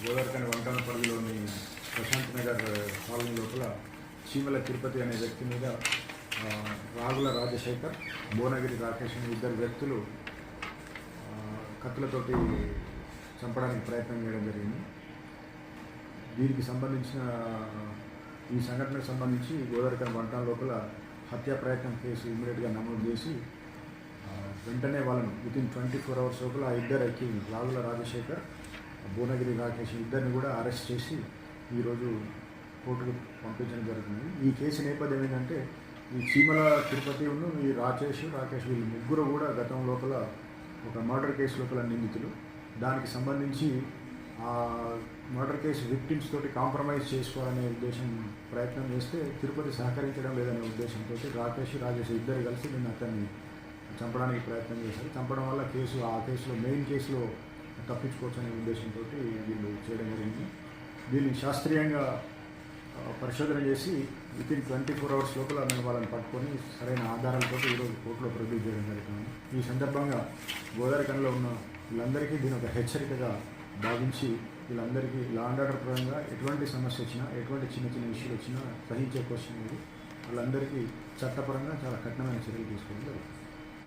గోదావరికని వంటల పరిధిలోని ప్రశాంత్ నగర్ కాలనీ లోపల చీమల తిరుపతి అనే వ్యక్తి మీద రాగుల రాజశేఖర్ భువనగిరి రాకేష్ అనే ఇద్దరు వ్యక్తులు కత్తులతోటి చంపడానికి ప్రయత్నం చేయడం జరిగింది. దీనికి సంబంధించిన ఈ సంఘటనకు సంబంధించి గోదావరికని వంటల లోపల హత్యా ప్రయత్నం కేసు ఇమీడియట్గా నమోదు చేసి వెంటనే వాళ్ళను వితిన్ ట్వంటీ ఫోర్ అవర్స్ లోపల ఆ ఇద్దరు ఎక్కింది రాగుల రాజశేఖర్ భువనగిరి రాకేష్ ఇద్దరిని కూడా అరెస్ట్ చేసి ఈరోజు కోర్టుకు పంపించడం జరుగుతుంది. ఈ కేసు నేపథ్యం ఏంటంటే ఈ చీమల తిరుపతి ఉన్న ఈ రాకేష్ రాకేష్ వీళ్ళు ముగ్గురు కూడా గతం లోపల ఒక మర్డర్ కేసు లోపల నిందితులు. దానికి సంబంధించి ఆ మర్డర్ కేసు విక్టిమ్స్ తోటి కాంప్రమైజ్ చేసుకోవాలనే ఉద్దేశం ప్రయత్నం చేస్తే తిరుపతి సహకరించడం లేదనే ఉద్దేశంతో రాకేష్ రాజేష్ ఇద్దరు కలిసి నిన్న అతన్ని చంపడానికి ప్రయత్నం చేశారు. చంపడం వల్ల కేసు ఆ కేసులో మెయిన్ కేసులో తప్పించుకోవచ్చు అనే ఉద్దేశంతో వీళ్ళు చేయడం జరిగింది. దీన్ని శాస్త్రీయంగా పరిశోధన చేసి within twenty four hours లోపల మేము వాళ్ళని పట్టుకొని సరైన ఆధారాలతో ఈరోజు కోర్టులో ప్రొడ్యూస్ చేయడం జరుగుతుంది. ఈ సందర్భంగా గోదావరికంలో ఉన్న వీళ్ళందరికీ దీని ఒక హెచ్చరికగా భావించి వీళ్ళందరికీ లా అండ్ ఆర్డర్ పరంగా ఎటువంటి సమస్య వచ్చినా ఎటువంటి చిన్న చిన్న ఇష్యూలు వచ్చినా సహించే క్వశ్చన్ ఇది. వాళ్ళందరికీ చట్టపరంగా చాలా కఠినమైన చర్యలు తీసుకోవడం జరుగుతుంది.